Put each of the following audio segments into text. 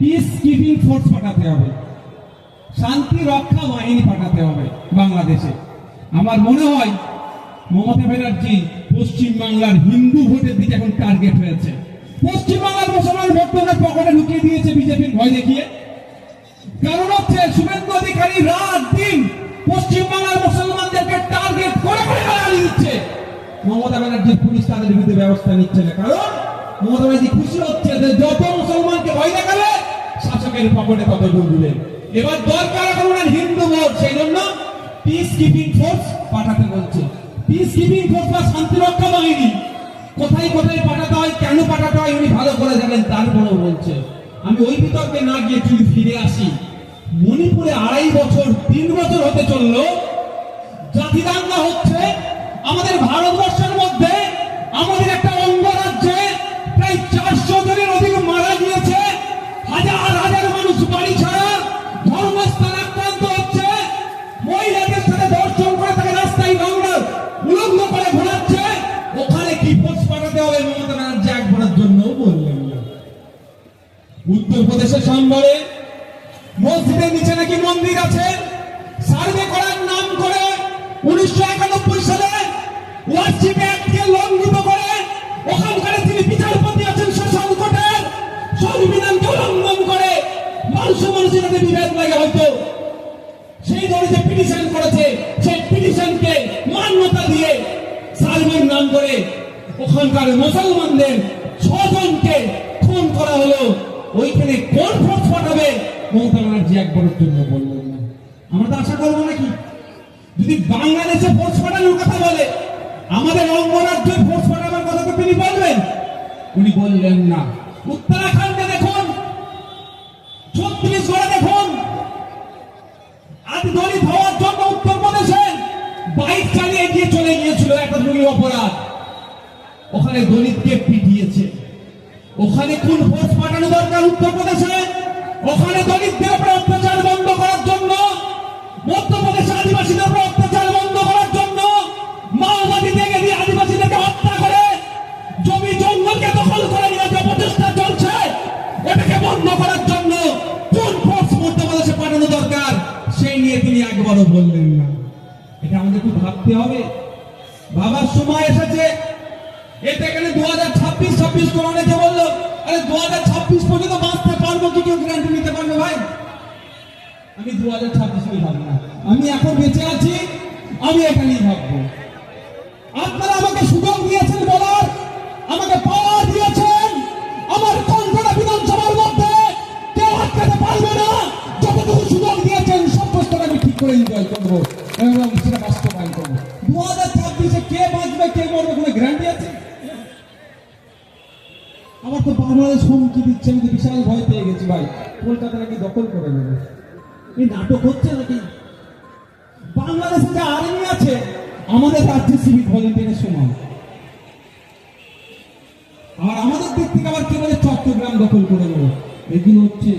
Peace keeping force পাঠাতে হবে। শান্তি রক্ষা বাহিনী পাঠাতে হবে বাংলাদেশে। আমার মনে হয় মমতা ব্যানার্জি পশ্চিম বাংলার হিন্দু ভোটের দিকে এখন টার্গেট হয়েছে। পশ্চিম বাংলার মুসলমান ভোটদের পকেটে ঢুকিয়ে দিয়েছে বিজেপির ভয় দেখিয়ে। কারণ হচ্ছে শুভেন্দু অধিকারী রাত দিন পশ্চিম বাংলার মুসলমানদেরকে টার্গেট করে করে গালাগালি দিচ্ছে। মমতা ব্যানার্জির পুলিশ তাদের বিরুদ্ধে ব্যবস্থা নিচ্ছে না। কারণ মমতা ব্যানার্জি খুশি হচ্ছে যে যত দেখাবে শাসকের পকেটে তত ঢুকবে এবার দরকার এখন হিন্দু ভোট সেই জন্য পিস কিপিং ফোর্স পাঠাতে বলছে। পিস কিপিং ফোর্স বা শান্তিরক্ষা বাহিনী। কোথায় কোথায় পাঠাতে হয়, কেন পাঠাতে হয়, উনি ভালো করে জানেন তারপরেও বলছে। আমি ওই বিতর্কে না গিয়ে যদি ফিরে আসি। মণিপুরে আড়াই বছর, তিন বছর হতে চলল। জাতি দাঙ্গা হচ্ছে আমাদের ভারতবর্ষের মধ্যে আমাদের একটা উত্তরপ্রদেশের সম্বরে মসজিদের নিচে নাকি মন্দির আছে? সার্ভে করার নাম করে উনিশশো একানব্বই সালে ওয়ার্শিপ অ্যাক্টকে লঙ্ঘিত করে ওখানকার তিনি বিচারপতি আছেন শোষণ কোর্টের সংবিধানকে উল্লঙ্ঘন করে। মানুষ মানুষের সাথে বিভেদ লাগে হয়তো। সেই দলে যে পিটিশন করেছে, সেই পিটিশনকে মান্যতা দিয়ে সার্ভের নাম করে ওখানকার মুসলমানদের ছজনকে খুন করা হলো। ওইখানে কোন ফোর্স পাঠাবে মমতা ব্যানার্জি একবারের জন্য বললেন না। আমরা তো আশা করব নাকি? যদি বাংলাদেশে ফোর্স পাঠানোর কথা বলে, আমাদের অঙ্গরাজ্যের ফোর্স পাঠানোর কথা তো তিনি বলবেন। উনি বললেন না। উত্তরাখণ্ডে দেখুন, ছত্তিশগড়ে দেখুন আজ দলিত হওয়ার জন্য উত্তরপ্রদেশে বাইক চালিয়ে গিয়ে চলে গিয়েছিল একটা দুই অপরাধ। ওখানে দলিতকে পিটিয়েছে। ওখানে কোন ফোর্স পাঠানো দরকার উত্তরপ্রদেশে। ওখানে দলিতদের উপরে অত্যাচার বন্ধ করার জন্য মধ্যপ্রদেশে আদিবাসীদের উপরে অত্যাচার বন্ধ করার জন্য মাওবাদী থেকে দিয়ে আদিবাসীদেরকে হত্যা করে, জমি জঙ্গলকে দখল করে নিয়ে যে প্রচেষ্টা চলছে, এটাকে বন্ধ করার জন্য কোন ফোর্স মধ্যপ্রদেশে পাঠানো দরকার। সেই নিয়ে তিনি একবারও বললেন না। এটা আমাদের খুব ভাবতে হবে। ভাবার সময় এসেছে। এটা এখানে দু হাজার ছাব্বিশ ছাব্বিশ করে অনেকে বলল? আরে দু হাজার ছাব্বিশ পর্যন্ত বাঁচতে পারব কি কেউ গ্যারান্টি নিতে পারবে ভাই? আমি দু হাজার ছাব্বিশ ভাবি না। আমি এখন বেঁচে আছি, আমি এখানেই ভাববো। আপনারা আমাকে সুযোগ দিয়েছেন বলার, আমাকে পাওয়ার দিয়েছেন। আমার কণ্ঠটা বিধানসভার মধ্যে কেউ আটকাতে পারবে না। যতটুকু সুযোগ দিয়েছেন সমস্ত আমি ঠিক করে এনজয় করব এবং সেটা বাস্তবায়ন করব। দু হাজার ছাব্বিশে কে বাঁচবে, কে মরবে কোনো গ্যারান্টি আছে আমার তো বাংলাদেশ হুমকি দিচ্ছে, আমি বিশাল ভয় পেয়ে গেছি ভাই। কলকাতা নাকি দখল করে নেবে। এই নাটক হচ্ছে নাকি? বাংলাদেশে যে আর্মি আছে, আমাদের রাজ্যে সিভিক ভলেন্টিয়ারের সমান। আর আমাদের দিক থেকে আবার কে বলে চট্টগ্রাম দখল করে নেব। এগুলো হচ্ছে,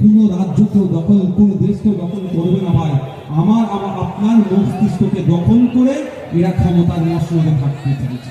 কোনো রাজ্যকেও দখল, কোনো দেশকেও দখল করবে না ভাই। আমার আমার, আপনার মস্তিষ্ককে দখল করে এরা ক্ষমতার মশলাতে থাকতে চাইছে।